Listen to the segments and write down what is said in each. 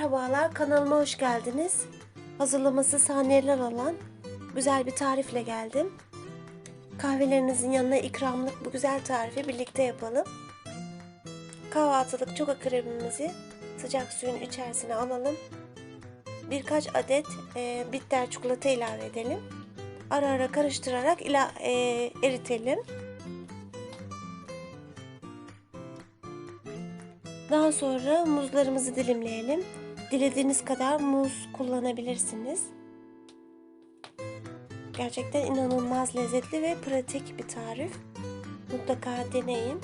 Merhabalar, kanalıma hoş geldiniz. Hazırlaması saniyeler alan güzel bir tarifle geldim. Kahvelerinizin yanına ikramlık bu güzel tarifi birlikte yapalım. Kahvaltılık çok kremimizi sıcak suyun içerisine alalım. Birkaç adet e, bitter çikolata ilave edelim. Ara ara karıştırarak ila, e, eritelim. Daha sonra muzlarımızı dilimleyelim. Dilediğiniz kadar muz kullanabilirsiniz. Gerçekten inanılmaz lezzetli ve pratik bir tarif. Mutlaka deneyin.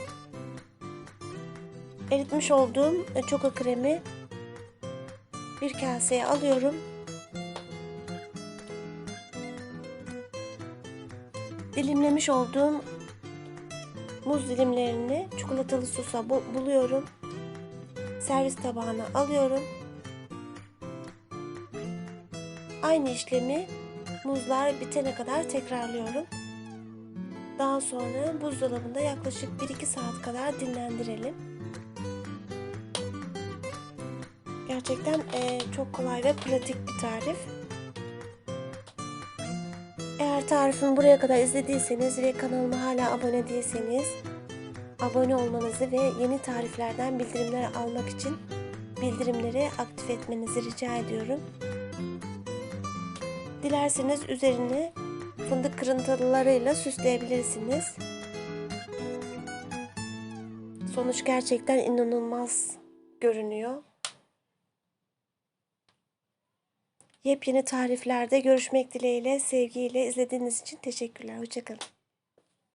Eritmiş olduğum çoko kremi bir kaseye alıyorum. Dilimlemiş olduğum muz dilimlerini çikolatalı sosa buluyorum servis tabağına alıyorum. Aynı işlemi muzlar bitene kadar tekrarlıyorum. Daha sonra buzdolabında yaklaşık 1-2 saat kadar dinlendirelim. Gerçekten e, çok kolay ve pratik bir tarif. Eğer tarifimi buraya kadar izlediyseniz ve kanalıma hala abone değilseniz abone olmanızı ve yeni tariflerden bildirimler almak için bildirimleri aktif etmenizi rica ediyorum. Dilerseniz üzerini fındık kırıntılarıyla süsleyebilirsiniz. Sonuç gerçekten inanılmaz görünüyor. Yepyeni tariflerde görüşmek dileğiyle, sevgiyle izlediğiniz için teşekkürler. Hoşçakalın.